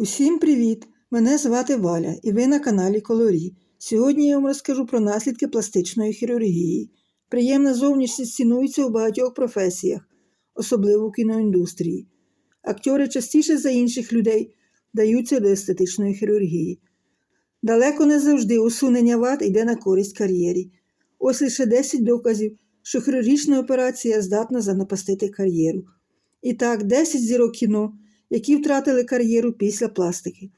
Усім привіт! Мене звати Валя і ви на каналі Колорі. Сьогодні я вам розкажу про наслідки пластичної хірургії. Приємна зовнішність цінується у багатьох професіях, особливо в кіноіндустрії. Актори частіше за інших людей даються до естетичної хірургії. Далеко не завжди усунення вад йде на користь кар'єрі. Ось лише 10 доказів, що хірургічна операція здатна занапастити кар'єру. І так, 10 зірок кіно, які втратили кар'єру після пластики.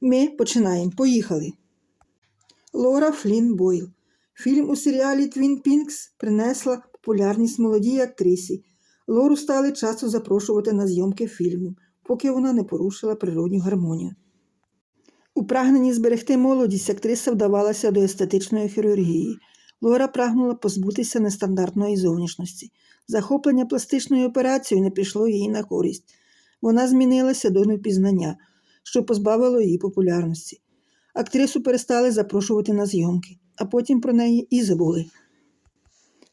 Ми починаємо. Поїхали. Лора Флін Бойл. Фільм у серіалі Твін Пінкс принесла популярність молодій актрисі. Лору стали часто запрошувати на зйомки фільму, поки вона не порушила природню гармонію. У прагненні зберегти молодість актриса вдавалася до естетичної хірургії. Лора прагнула позбутися нестандартної зовнішності. Захоплення пластичною операцією не пішло їй на користь. Вона змінилася до невпізнання, що позбавило її популярності. Актрису перестали запрошувати на зйомки, а потім про неї і забули.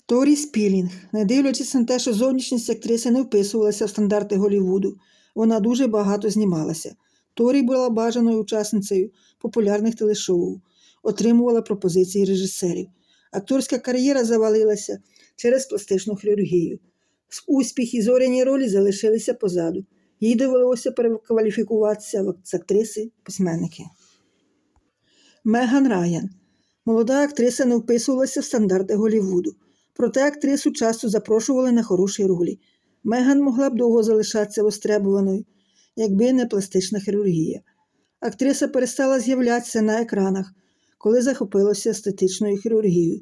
Торі Спілінг, не дивлячись на те, що зовнішність актриси не вписувалася в стандарти Голлівуду, вона дуже багато знімалася. Торі була бажаною учасницею популярних телешоу, отримувала пропозиції режисерів. Акторська кар'єра завалилася через пластичну хірургію. Успіх і зоряні ролі залишилися позаду. Їй довелося перекваліфікуватися з актриси письменники. Меган Райан. Молода актриса не вписувалася в стандарти Голлівуду. Проте актрису часто запрошували на хороші ролі. Меган могла б довго залишатися востребуваною, якби не пластична хірургія. Актриса перестала з'являтися на екранах, коли захопилася естетичною хірургією.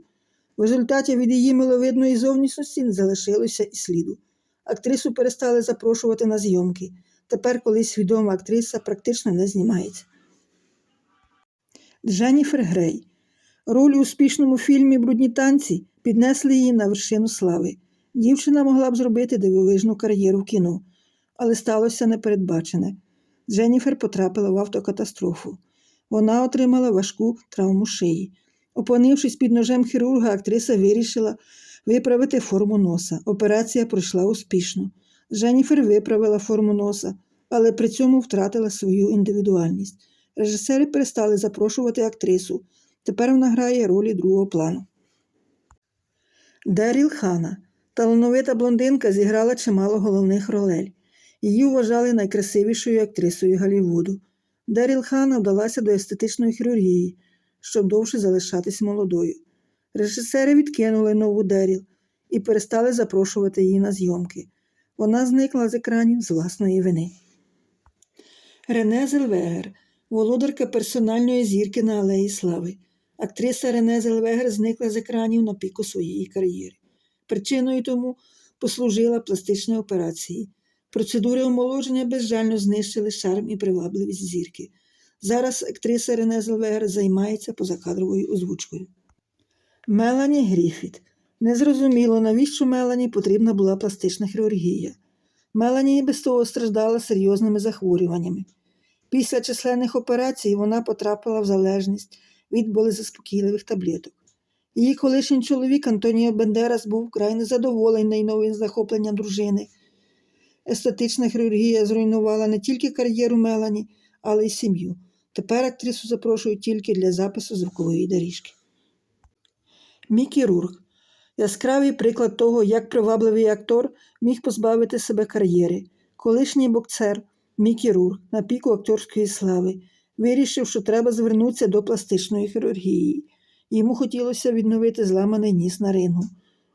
В результаті від її миловидної зовнішності не залишилося і сліду. Актрису перестали запрошувати на зйомки. Тепер колись відома актриса практично не знімається. Дженніфер Грей. Роль у успішному фільмі Брудні танці піднесли її на вершину слави. Дівчина могла б зробити дивовижну кар'єру в кіно, але сталося непередбачене. Дженніфер потрапила в автокатастрофу. Вона отримала важку травму шиї. Опинившись під ножем хірурга, актриса вирішила виправити форму носа. Операція пройшла успішно. Дженніфер виправила форму носа, але при цьому втратила свою індивідуальність. Режисери перестали запрошувати актрису. Тепер вона грає ролі другого плану. Деріл Хана. Талановита блондинка зіграла чимало головних ролей. Її вважали найкрасивішою актрисою Голлівуду. Деріл Хана вдалася до естетичної хірургії, щоб довше залишатись молодою. Режисери відкинули нову Деріл і перестали запрошувати її на зйомки. Вона зникла з екранів з власної вини. Рене Зельвегер, володарка персональної зірки на Алеї Слави. Актриса Рене Зельвегер зникла з екранів на піку своєї кар'єри. Причиною тому послужила пластична операції. Процедури омоложення безжально знищили шарм і привабливість зірки. Зараз актриса Рене Зельвегер займається позакадровою озвучкою. Мелані Гріфіт. Незрозуміло, навіщо Мелані потрібна була пластична хірургія. Мелані без того страждала серйозними захворюваннями. Після численних операцій вона потрапила в залежність від болезаспокійливих таблеток. Її колишній чоловік Антоніо Бендерас був вкрай незадоволений новим захопленням дружини. Естетична хірургія зруйнувала не тільки кар'єру Мелані, але й сім'ю. Тепер актрису запрошують тільки для запису звукової доріжки. Мікі Рурк яскравий приклад того, як привабливий актор міг позбавити себе кар'єри. Колишній боксер Мікі Рурк на піку акторської слави вирішив, що треба звернутися до пластичної хірургії. Йому хотілося відновити зламаний ніс на рингу.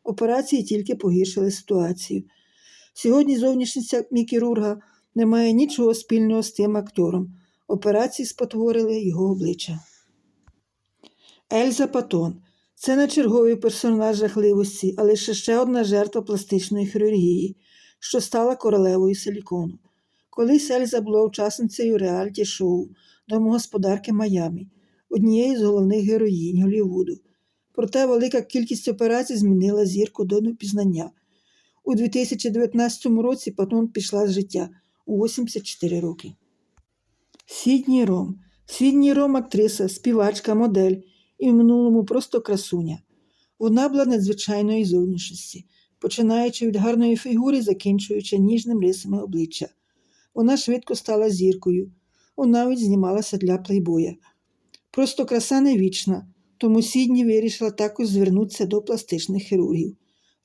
Операції тільки погіршили ситуацію. Сьогодні зовнішність Мікі Рурга не має нічого спільного з тим актором. Операції спотворили його обличчя. Ельза Патон це не черговий персонаж жахливості, а лише ще одна жертва пластичної хірургії, що стала королевою силікону. Колись Ельза була учасницею реаліті шоу домогосподарки Майамі, однієї з головних героїнь Голлівуду. Проте велика кількість операцій змінила зірку до непізнання. У 2019 році Патон пішла з життя у 84 роки. Сідні Ром. Сідні Ром актриса, співачка, модель і в минулому просто красуня. Вона була надзвичайної зовнішності, починаючи від гарної фігури, закінчуючи ніжним рисами обличчя. Вона швидко стала зіркою, вона навіть знімалася для плейбоя. Просто краса не вічна, тому Сідні вирішила також звернутися до пластичних хірургів.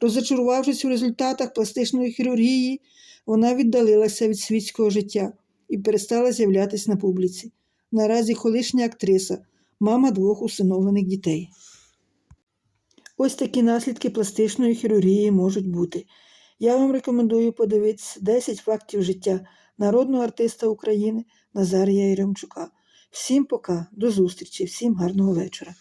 Розочарувавшись у результатах пластичної хірургії, вона віддалилася від світського життя і перестала з'являтися на публіці. Наразі колишня актриса, мама двох усиновлених дітей. Ось такі наслідки пластичної хірургії можуть бути. Я вам рекомендую подивитися 10 фактів життя народного артиста України Назарія Яремчука. Всім пока, до зустрічі, всім гарного вечора.